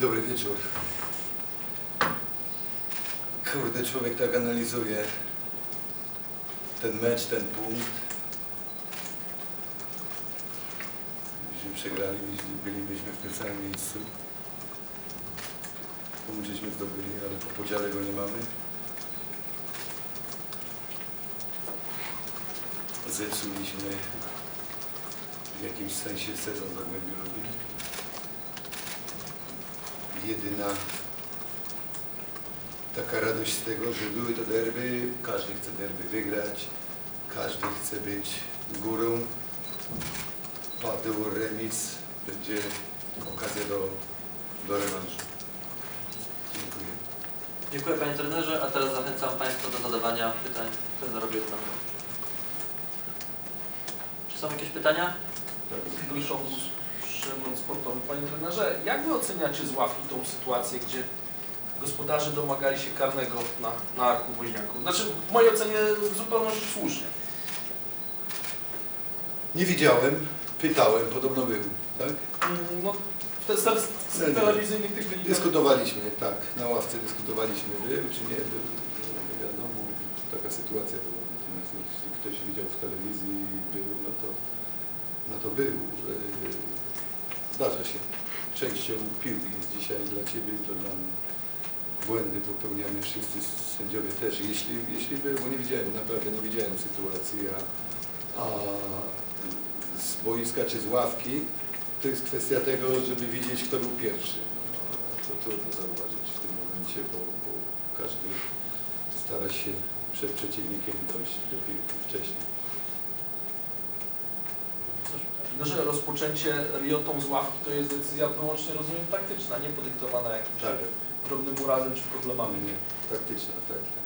Dobry wieczór. Kurde, człowiek tak analizuje ten mecz, ten punkt. Gdybyśmy przegrali, byli- bylibyśmy w tym samym miejscu. Punkt żeśmy zdobyli, ale po podziale go nie mamy. Zepsuliśmy w jakimś sensie sezon Zagłębiu Lubin. Jedyna taka radość z tego, że były to derby, każdy chce derby wygrać, każdy chce być górą. Padł remis, będzie okazja do, do rewanżu. Dziękuję. Dziękuję Panie Trenerze, a teraz zachęcam Państwa do zadawania pytań trenerowi Obranowi. Czy są jakieś pytania? Michał Szymon Sportowy. Panie trenerze, jak Wy oceniacie z ławki tą sytuację, gdzie gospodarze domagali się karnego na, na Arku Woźniaku? Znaczy, w mojej ocenie w zupełności słusznie. Nie widziałem, pytałem, podobno był, tak? Mm, No, w te statystyki nie. telewizyjnych tych wynikach... Dyskutowaliśmy, tak, na ławce dyskutowaliśmy, był czy nie był, no nie wiadomo, taka sytuacja była. Natomiast jeśli ktoś widział w telewizji i był, no to, no to był. Zdarza się. Częścią piłki jest dzisiaj dla Ciebie, to dla mnie. Błędy popełniamy wszyscy sędziowie też. Jeśli, jeśli był, bo nie widziałem, naprawdę nie widziałem sytuacji, a, a z boiska czy z ławki to jest kwestia tego, żeby widzieć, kto był pierwszy. No, to trudno zauważyć w tym momencie, bo, bo każdy stara się przed przeciwnikiem dojść do piłki wcześniej. No, że rozpoczęcie riotą z ławki to jest decyzja wyłącznie, rozumiem, taktyczna, nie podyktowana jakimś Tak. drobnym urazem czy problemami. Nie, taktyczna, tak. tak.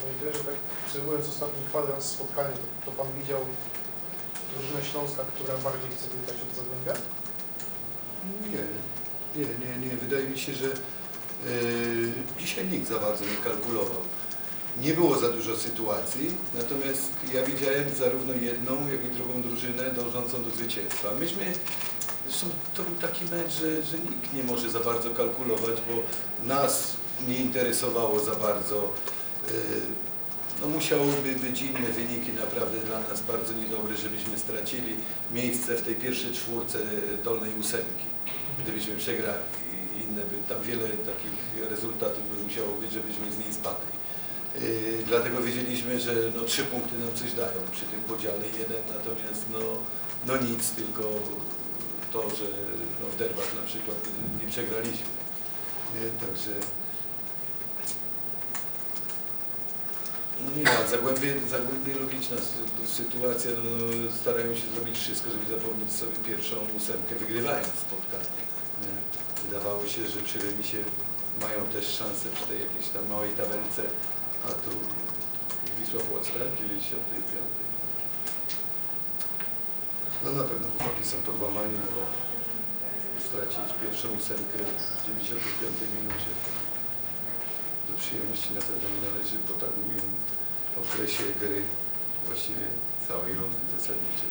Pamiętam, że tak obserwując ostatni kwadrans spotkania, to, to Pan widział drużynę Śląska, która bardziej chce wygrać od Zagłębia? Nie, nie, nie, nie. Wydaje mi się, że e, dzisiaj nikt za bardzo nie kalkulował. Nie było za dużo sytuacji, natomiast ja widziałem zarówno jedną, jak i drugą drużynę dążącą do zwycięstwa. Myśmy, zresztą to był taki mecz, że, że nikt nie może za bardzo kalkulować, bo nas nie interesowało za bardzo. e, No musiałyby być inne wyniki naprawdę dla nas bardzo niedobre, żebyśmy stracili miejsce w tej pierwszej czwórce dolnej ósemki. Gdybyśmy przegrali inne by, tam wiele takich rezultatów by musiało być, żebyśmy z niej spadli. Yy, dlatego wiedzieliśmy, że no, trzy punkty nam coś dają przy tym podziale jeden, natomiast no, no nic, tylko to, że no, w derbach na przykład nie przegraliśmy. Nie? Także no nie ma, Zagłębie, Zagłębie logiczna sy- sytuacja, no, starają się zrobić wszystko, żeby zapewnić sobie pierwszą ósemkę, wygrywając spotkanie. Nie? Wydawało się, że przy remisie mają też szansę przy tej jakiejś tam małej tabelce, a tu Wisła Płock, tak? 95. No na pewno chłopaki są podłamani, bo stracić pierwszą ósemkę w 95 minucie do przyjemności na pewno nie należy, bo tak w okresie gry właściwie całej rundy zasadniczej.